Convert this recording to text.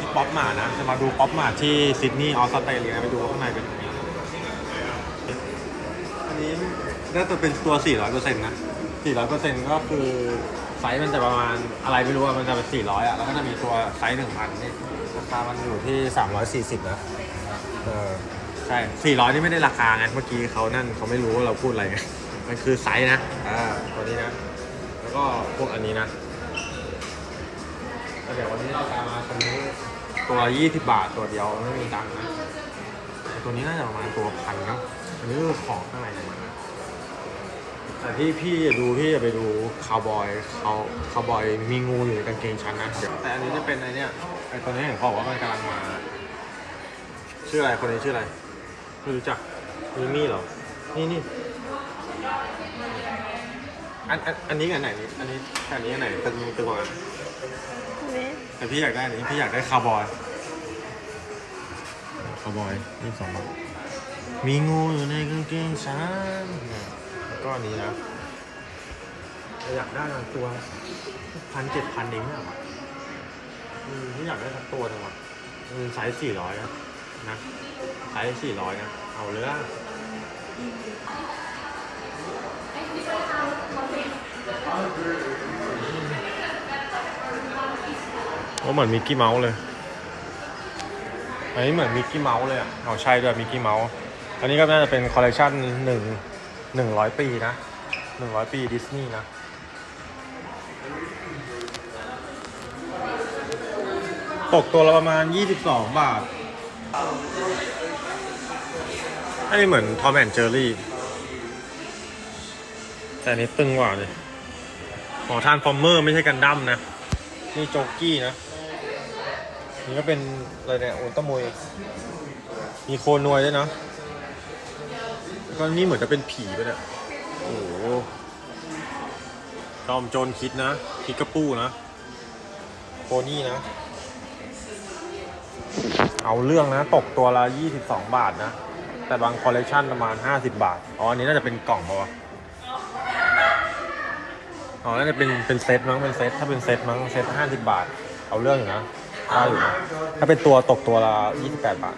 ที่ป๊อปมานะ จะมาดูป๊อปมาทที่ซิดนีย์ออสเตรเลียไปดูข้างในเป็นยังไงอันนี้น่าจะเป็นตัว 400%นะ 400%ก็คือไซส์มันจะประมาณอะไรไม่รู้อะมันจะเป็น 400อะแล้วก็จะมีตัวไซส์ 1,000นี่ราคามันอยู่ที่ 340นะเออใช่ 400 นี่ไม่ได้ราคาไง เมื่อกี้เขานั่นเขาไม่รู้ว่าเราพูดอะไรไง มันคือไซส์นะ อ่า ตัวนี้นะ แล้วก็พวกอันนี้นะ แต่วันนี้เราจะมาซื้อตัวละ20บาทตัวเดียวไม่มีตังค์นะตัวนี้น่าจะประมาณตัวพันเนาะอันนี้คือของข้างในของมันนะแต่ที่พี่จะดูพี่จะไปดูคาวบอยเขาคาวบอยมีงูอยู่ในกางเกงชั้นนะเดี๋ยวแต่อันนี้จะเป็นไอเนี้ยไอตัวนี้เห็นเขาบอกว่ามันกำลังมา ชื่ออะไรคนนี้ชื่ออะไรไม่รู้จักมีมี่เหรอนี่นี่อันอันอันนี้กับไหนนี่อันนี้อันนี้อันไหนตึงตึงกว่าน แต่พี่อยากได้อันนี้พี่อยากได้คาร์บอยคาร์บอยยี่สองบาทมีงูอยู่ในกางเกงฉันเนี่ยแล้วก็อันนี้นะแต่อยากได้มาตัวพันเจ็ดพันเองเนี่ยว่ะอืมพี่อยากได้สักตัวหนึงว่ะอืมไซส์สี่ร้อยนะนะไซส์สี่ร้อยนะ เอาเลยอะ โอ้เหมือนมิกกี้เมาส์เลย อันนี้เหมือนมิกกี้เมาส์เลยอะเอาใช่ด้วยมิกกี้เมาส์ อันนี้ก็น่าจะเป็นคอลเลคชันหนึ่งหนึ่งร้อยปีนะหนึ่งร้อยปีดิสนีย์นะตกตัวละประมาณ 22 บาท อันนี้เหมือนทอมแอนเจอรี่ แต่อันนี้ตึงกว่าเลยหอทานฟอร์เมอร์ไม่ใช่กันดั้มนะ นี่โจกกี้นะ นี่ก็เป็นอะไรเนี่ยโอนตะมวยมีโคนวยด้วยเนาะแล้วก็นี่เหมือนจะเป็นผีไปเนี่ยโอ้โหจอมโจรคิดนะคิดกระปู้นะโพนี่นะ เอาเรื่องนะ ตกตัวละ22 บาทนะ แต่บางคอลเลกชันประมาณ 50 บาท อ๋อ อันนี้น่าจะเป็นกล่องปะวะอ๋อ น่าจะเป็นเป็นเซตมั้ง เป็นเซต ถ้าเป็นเซตมั้ง เซต50 บาท เอาเรื่องอยู่นะ ได้อยู่ถ้าเป็นตัวตกตัวละ28 บาท